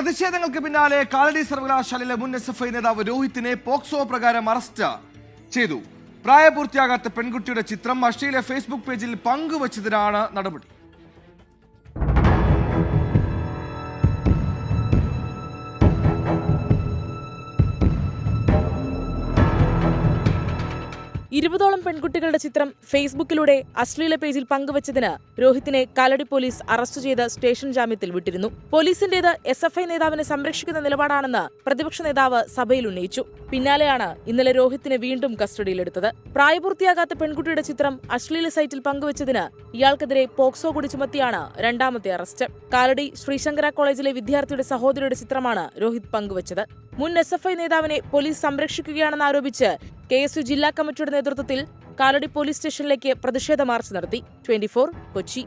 പ്രതിഷേധങ്ങൾക്ക് പിന്നാലെ കാലടി സർവകലാശാലയിലെ മുൻ എസ് എഫ് ഐ നേതാവ് രോഹിത്തിനെ പോക്സോ പ്രകാരം അറസ്റ്റ് ചെയ്തു. പ്രായപൂർത്തിയാകാത്ത പെൺകുട്ടിയുടെ ചിത്രം അശ്ലീല ഫേസ്ബുക്ക് പേജിൽ പങ്കുവച്ചതിനാണ് നടപടി. ഇരുപതോളം പെൺകുട്ടികളുടെ ചിത്രം ഫേസ്ബുക്കിലൂടെ അശ്ലീല പേജിൽ പങ്കുവച്ചതിന് രോഹിത്തിനെ കാലടി പോലീസ് അറസ്റ്റ് ചെയ്ത് സ്റ്റേഷൻ ജാമ്യത്തിൽ വിട്ടിരുന്നു. പോലീസിന്റേത് എസ് എഫ് ഐ നേതാവിനെ സംരക്ഷിക്കുന്ന നിലപാടാണെന്ന് പ്രതിപക്ഷ നേതാവ് സഭയിൽ ഉന്നയിച്ചു. പിന്നാലെയാണ് ഇന്നലെ രോഹിത്തിനെ വീണ്ടും കസ്റ്റഡിയിലെടുത്തത്. പ്രായപൂർത്തിയാകാത്ത പെൺകുട്ടിയുടെ ചിത്രം അശ്ലീല സൈറ്റിൽ പങ്കുവച്ചതിന് ഇയാൾക്കെതിരെ പോക്സോ കൂടി ചുമത്തിയാണ് രണ്ടാമത്തെ അറസ്റ്റ്. കാലടി ശ്രീശങ്കര കോളേജിലെ വിദ്യാർത്ഥിയുടെ സഹോദരിയുടെ ചിത്രമാണ് രോഹിത് പങ്കുവച്ചത്. മുൻ എസ് എഫ് ഐ നേതാവിനെ പോലീസ് സംരക്ഷിക്കുകയാണെന്ന് ആരോപിച്ച് കെ എസ് യു ജില്ലാ കമ്മിറ്റിയുടെ നേതൃത്വത്തിൽ കാലടി പോലീസ് സ്റ്റേഷനിലേക്ക് പ്രതിഷേധ മാർച്ച് നടത്തി. ട്വന്റി കൊച്ചി.